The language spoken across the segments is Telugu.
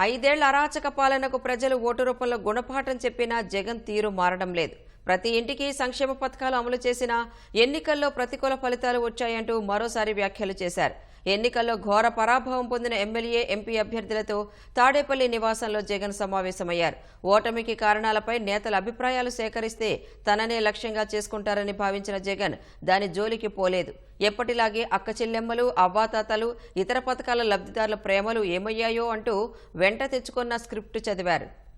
ఐదేళ్ళ అరాచక పాలనకు ప్రజలు ఓటు రూపంలో గుణపాఠం చెప్పినా జగన్ తీరు మారడం లేదు. ప్రతి ఇంటికి సంక్షేమ పథకాలు అమలు చేసినా ఎన్నికల్లో ప్రతికూల ఫలితాలు వచ్చాయంటూ మరోసారి వ్యాఖ్యలు చేశారు. ఎన్నికల్లో ఘోర పరాభవం పొందిన ఎమ్మెల్యే ఎంపీ అభ్యర్థులతో తాడేపల్లి నివాసంలో జగన్ సమావేశమయ్యారు. ఓటమికి కారణాలపై నేతల అభిప్రాయాలు సేకరిస్తే తననే లక్ష్యంగా చేసుకుంటారని భావించిన జగన్ దాని జోలికి పోలేదు. ఎప్పటిలాగే అక్క చెల్లెమ్మలు అవ్వాతాతలు ఇతర పథకాల లబ్ధిదారుల ప్రేమలు ఏమయ్యాయో అంటూ వెంట తెచ్చుకున్న స్క్రిప్ట్ చదివారు.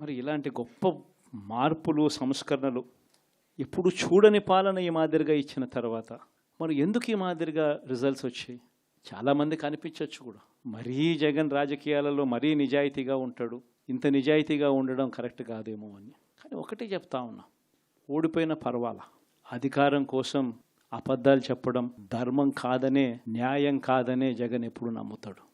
మరి ఇలాంటి గొప్ప మార్పులు సంస్కరణలు ఎప్పుడు చూడని పాలన ఈ మాదిరిగా ఇచ్చిన తర్వాత మరి ఎందుకు ఈ మాదిరిగా రిజల్ట్స్ వచ్చాయి? చాలామంది కనిపించవచ్చు కూడా. మరీ జగన్ రాజకీయాలలో మరీ నిజాయితీగా ఉంటాడు. ఇంత నిజాయితీగా ఉండడం కరెక్ట్ కాదేమో అని. కానీ ఒకటే చెప్తా ఉన్నా. ఓడిపోయిన పర్వాలా. అధికారం కోసం అబద్ధాలు చెప్పడం ధర్మం కాదనే న్యాయం కాదనే జగన్ ఎప్పుడు నమ్ముతాడు.